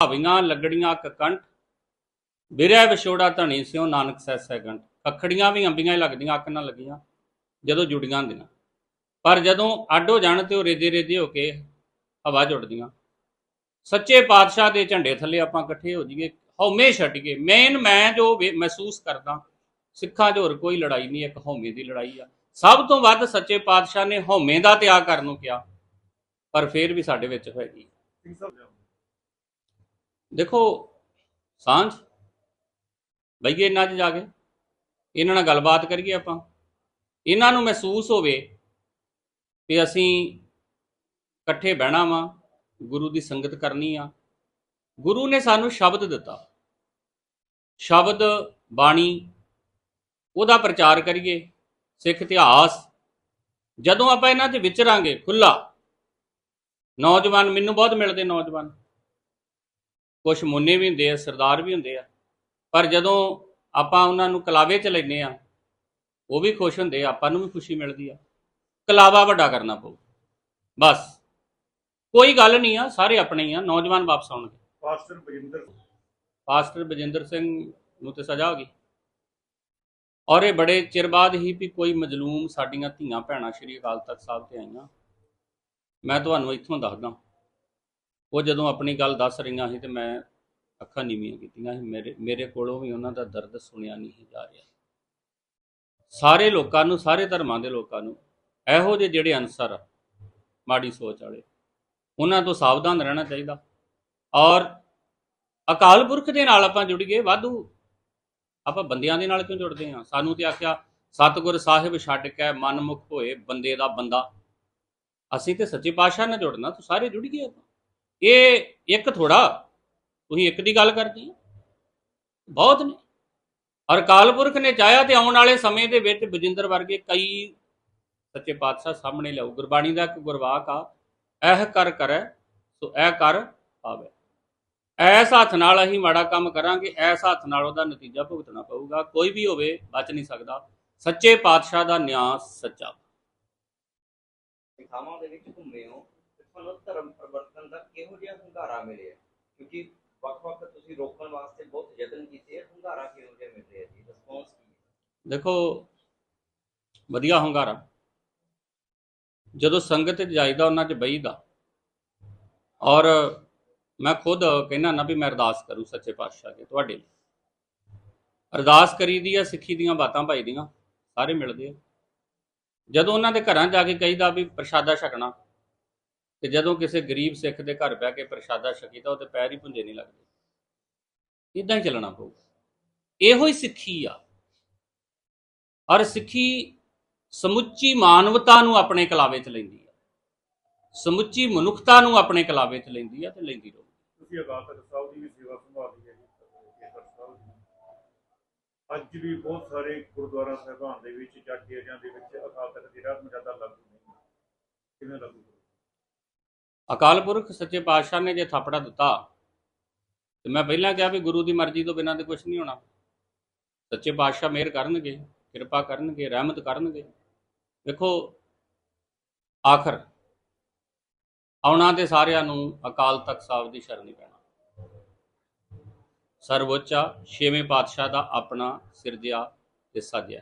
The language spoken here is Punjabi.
ਭਾਵੀਆਂ ਲੱਗੜੀਆਂ ਕਕੰਠ ਬਿਰਿਆ ਵਿਛੋੜਾ ਧਣੀ ਸਿਓ ਨਾਨਕ ਸੈਸੈ ਗੰਠ। ਕੱਖੜੀਆਂ ਵੀ ਅੰਬੀਆਂ ਹੀ ਲੱਗਦੀਆਂ, ਅੱਖ ਨਾਲ ਲੱਗੀਆਂ, ਜਦੋਂ ਜੁੜੀਆਂ ਹੁੰਦੀਆਂ। ਪਰ ਜਦੋਂ ਅੱਡ ਹੋ ਜਾਣ ਤੇ ਉਹ ਰੇਦੇ ਰੇਦੇ ਹੋ ਕੇ ਹਵਾ ਜੁੜਦੀਆਂ ਸੱਚੇ ਪਾਤਸ਼ਾਹ ਦੇ ਝੰਡੇ ਥੱਲੇ ਆਪਾਂ ਇਕੱਠੇ ਹੋ ਜਾਈਏ, ਹਉਮੈ ਛੱਡੀਏ ਮੇਨ ਮੈਂ ਜੋ ਮਹਿਸੂਸ ਕਰਦਾ, ਸਿੱਖਾਂ 'ਚ ਹੋਰ ਕੋਈ ਲੜਾਈ ਨਹੀਂ, ਇੱਕ ਹਉਮੈ ਦੀ ਲੜਾਈ ਆ। ਸਭ ਤੋਂ ਵੱਧ ਸੱਚੇ ਪਾਤਸ਼ਾਹ ਨੇ ਹਉਮੈ ਦਾ ਤਿਆਗ ਕਰਨ ਨੂੰ ਕਿਹਾ, ਪਰ ਫਿਰ ਵੀ ਸਾਡੇ ਵਿੱਚ ਹੋਏਗੀ ਦੇਖੋ, ਸਾਂਝ। ਬਈਏ ਇਹਨਾਂ 'ਚ ਜਾ ਕੇ ਇਹਨਾਂ ਨਾਲ ਗੱਲਬਾਤ ਕਰੀਏ ਆਪਾਂ। ਇਹਨਾਂ ਨੂੰ ਮਹਿਸੂਸ ਹੋਵੇ ਕਿ ਅਸੀਂ ਇਕੱਠੇ ਬਹਿਣਾ ਵਾ, ਗੁਰੂ ਦੀ ਸੰਗਤ ਕਰਨੀ ਆ। ਗੁਰੂ ਨੇ ਸਾਨੂੰ ਸ਼ਬਦ ਦਿੱਤਾ। ਸ਼ਬਦ, ਬਾਣੀ, ਉਹਦਾ ਪ੍ਰਚਾਰ ਕਰੀਏ। ਸਿੱਖ ਇਤਿਹਾਸ। ਜਦੋਂ ਆਪਾਂ ਇਹਨਾਂ 'ਚ ਵਿਚਰਾਂਗੇ ਖੁੱਲਾ ਨੌਜਵਾਨ, ਮੈਨੂੰ ਬਹੁਤ ਮਿਲਦੇ ਨੌਜਵਾਨ। ਕੁਝ ਮੁੰਨੇ ਵੀ ਹੁੰਦੇ ਆ ਸਰਦਾਰ ਵੀ ਹੁੰਦੇ ਆ। ਪਰ ਜਦੋਂ ਆਪਾਂ ਉਹਨਾਂ ਨੂੰ ਕਲਾਵੇ ਚ ਲੈਨੇ ਆ ਉਹ ਵੀ ਖੁਸ਼ ਹੁੰਦੇ ਆ ਆਪਾਂ ਨੂੰ ਵੀ ਖੁਸ਼ੀ ਮਿਲਦੀ ਆ। ਕਲਾਵਾ ਵੱਡਾ ਕਰਨਾ ਪਊ। ਬਸ। ਕੋਈ ਗੱਲ ਨਹੀਂ ਆ ਸਾਰੇ ਆਪਣੇ ਹੀ ਆ ਨੌਜਵਾਨ ਵਾਪਸ ਆਉਣਗੇ। ਪਾਸਟਰ ਬਜਿੰਦਰ ਪਾਸਟਰ ਬਜਿੰਦਰ ਸਿੰਘ ਨੂੰ ਤੇ ਸਜ਼ਾ ਹੋ ਗਈ। ਔਰ ਇਹ ਬੜੇ ਚਿਰ ਬਾਅਦ ਹੀ ਵੀ ਕੋਈ ਮਜਲੂਮ ਸਾਡੀਆਂ ਧੀਆਂ ਭੈਣਾਂ ਸ਼੍ਰੀ ਅਕਾਲ ਤਖਤ ਸਾਹਿਬ ਤੇ ਆਈਆਂ। ਮੈਂ ਤੁਹਾਨੂੰ ਇੱਥੋਂ ਦੱਸਦਾ। ਉਹ ਜਦੋਂ ਆਪਣੀ ਗੱਲ ਦੱਸ ਰਹੀਆਂ ਸੀ ਤੇ ਮੈਂ ਅੱਖਾਂ ਨੀਵੀਆਂ ਕੀਤੀਆਂ ਸੀ। ਮੇਰੇ ਮੇਰੇ ਕੋਲੋਂ ਵੀ ਉਹਨਾਂ ਦਾ ਦਰਦ ਸੁਣਿਆ ਨਹੀਂ ਜਾ ਰਿਹਾ। ਸਾਰੇ ਲੋਕਾਂ ਨੂੰ ਸਾਰੇ ਧਰਮਾਂ ਦੇ ਲੋਕਾਂ ਨੂੰ ਇਹੋ ਜਿਹੇ ਜਿਹੜੇ ਅਨਸਰ ਆ, ਮਾੜੀ ਸੋਚ ਵਾਲੇ ਉਹਨਾਂ ਤੋਂ ਸਾਵਧਾਨ ਰਹਿਣਾ ਚਾਹੀਦਾ। ਔਰ ਅਕਾਲ ਪੁਰਖ ਦੇ ਨਾਲ ਆਪਾਂ ਜੁੜ ਗਏ ਵਾਧੂ। ਆਪਾਂ ਬੰਦਿਆਂ ਦੇ ਨਾਲ ਕਿਉਂ ਜੁੜਦੇ ਹਾਂ? ਸਾਨੂੰ ਤੇ ਆਖਿਆ ਸਤਿਗੁਰ ਸਾਹਿਬ ਛੱਡ ਕੇ ਮਨਮੁਖ ਹੋਏ ਬੰਦੇ ਦਾ ਬੰਦਾ। ਅਸੀਂ ਤੇ ਸੱਚੇ ਪਾਤਸ਼ਾਹ ਨਾਲ ਜੁੜਨਾ ਤੂੰ ਸਾਰੇ ਜੁੜ ਗਏ ਆਪਾਂ। ਇਹ ਇੱਕ ਥੋੜਾ, ਤੁਸੀਂ ਇੱਕ ਦੀ ਗੱਲ ਕਰਦੇ ਹੋ। ਬਹੁਤ ਨੇ। ਔਰ ਅਕਾਲ ਨੇ ਚਾਹਿਆ ਤੇ ਆਉਣ ਵਾਲੇ ਸਮੇਂ ਦੇ ਵਿੱਚ ਬਜਿੰਦਰ ਵਰਗੇ ਕਈ ਸੱਚੇ ਪਾਤਸ਼ਾਹ ਸਾਹਮਣੇ ਲਿਆਉ ਗੁਰਬਾਣੀ ਦਾ ਇੱਕ ਗੁਰਵਾਕ ਆ, ਇਹ ਕਰ ਕਰੈ, ਸੋ ਇਹ ਕਰ ਪਾਵੇ। ਐਸ ਹੱਥ ਨਾਲ ਅਸੀਂ ਮਾੜਾ ਕੰਮ ਕਰਾਂਗੇ ਐਸ ਹੱਥ ਨਾਲ ਉਹਦਾ ਨਤੀਜਾ ਭੁਗਤਣਾ ਪਊਗਾ। ਕੋਈ ਵੀ ਹੋਵੇ, ਬਚ ਨਹੀਂ ਸਕਦਾ। ਸੱਚੇ ਪਾਤਸ਼ਾਹ ਦਾ ਨਿਆਂ ਸੱਚਾ। ਥਾਵਾਂ ਦੇ ਵਿੱਚ ਘੁੰਮੇ ਹੋ। ਤੇ ਧਰਮ ਪਰਿਵਰਤਨ ਦਾ ਕਿਹੋ ਜਿਹਾ ਹੁੰਗਾਰਾ ਮਿਲਿਆ? ਕਿਉਂਕਿ ਵੱਖ-ਵੱਖ ਤੁਸੀਂ ਰੋਕਣ ਵਾਸਤੇ ਬਹੁਤ ਯਤਨ ਕੀਤੇ ਹੁੰਗਾਰਾ ਕਿਹੋ ਜਿਹਾ ਮਿਲ ਰਿਹਾ ਜੀ? ਰਿਸਪੌਂਸ ਕੀ ਹੈ? ਦੇਖੋ, ਵਧੀਆ ਹੁੰਗਾਰਾ। ਜਦੋਂ ਸੰਗਤ 'ਚ ਉਹਨਾਂ 'ਚ ਬਈਦਾ ਔਰ ਮੈਂ ਖੁਦ ਕਹਿਣਾ ਨਾ ਵੀ ਮੈਂ ਅਰਦਾਸ ਕਰੂ ਸੱਚੇ ਪਾਤਸ਼ਾਹ ਕੇ ਤੁਹਾਡੇ ਲਈ। ਅਰਦਾਸ ਕਰੀਦੀ ਆ, ਸਿੱਖੀ ਦੀਆਂ ਬਾਤਾਂ ਭਾਈ ਦੀਆਂ ਸਾਰੇ ਮਿਲਦੇ ਆ। ਜਦੋਂ ਉਹਨਾਂ ਦੇ ਘਰਾਂ ਜਾ ਕੇ ਕਹੀਦਾ ਵੀ ਪ੍ਰਸ਼ਾਦਾ ਛਕਣਾ ਤੇ ਜਦੋਂ ਕਿਸੇ ਗਰੀਬ ਸਿੱਖ ਦੇ ਘਰ ਬਹਿ ਕੇ ਪ੍ਰਸ਼ਾਦਾ ਛਕੀਦਾ ਉਹ ਤੇ ਪੈਰ ਹੀ ਪੁੰਜੇ ਨਹੀਂ ਲੱਗਦੇ। ਇਦਾਂ ਹੀ ਚੱਲਣਾ ਪਊਗਾ। ਇਹੋ ਹੀ ਸਿੱਖੀ ਆ। ਔਰ ਸਿੱਖੀ ਸਮੁੱਚੀ ਮਾਨਵਤਾ ਨੂੰ ਆਪਣੇ ਕਲਾਵੇ 'ਚ ਲੈਂਦੀ ਆ। ਸਮੁੱਚੀ ਮਨੁੱਖਤਾ ਨੂੰ ਆਪਣੇ ਕਲਾਵੇ 'ਚ ਲੈਂਦੀ ਆ ਤੇ ਲੈਂਦੀ ਰਹੂ। ਤੁਸੀਂ ਅਕਾਲ ਤਖਤ ਸਾਹਿਬ ਦੀ ਵੀ ਸੇਵਾ ਸੰਭਾਲੀ ਹੈ ਅੱਜ ਵੀ ਬਹੁਤ ਸਾਰੇ ਗੁਰਦੁਆਰਾ ਸਾਹਿਬਾਨ ਦੇ ਵਿੱਚ ਜਾਂ ਡੇਰਿਆਂ ਦੇ ਵਿੱਚ ਅਕਾਲ ਤਖਤ ਦੀ ਰਾਤ ਮਰਜ਼ਾਦਾ ਲਾਗੂ ਨਹੀਂ ਕਿਵੇਂ ਲਾਗੂ ਕਰੋ ਅਕਾਲ ਪੁਰਖ ਸੱਚੇ ਪਾਤਸ਼ਾਹ ਨੇ ਜੇ ਥਾਪੜਾ ਦਿੱਤਾ, ਤੇ ਮੈਂ ਪਹਿਲਾਂ ਕਿਹਾ ਵੀ ਗੁਰੂ ਦੀ ਮਰਜ਼ੀ ਤੋਂ ਬਿਨਾਂ ਤੇ ਕੁਝ ਨਹੀਂ ਹੋਣਾ। ਸੱਚੇ ਪਾਤਸ਼ਾਹ ਮਿਹਰ ਕਰਨਗੇ, ਕਿਰਪਾ ਕਰਨਗੇ, ਰਹਿਮਤ ਕਰਨਗੇ। ਦੇਖੋ ਆਖਰ, ਆਉਣਾ ਤੇ ਸਾਰਿਆਂ ਨੂੰ ਅਕਾਲ ਤਖਤ ਸਾਹਿਬ ਦੀ ਸ਼ਰਣੀ ਪੈਣਾ। ਸਰਵੋੱਚਾ ਛੇਵੇਂ ਪਾਤਸ਼ਾਹ ਦਾ ਆਪਣਾ ਸਿਰਜਿਆ ਤੇ ਸਾਜਿਆ।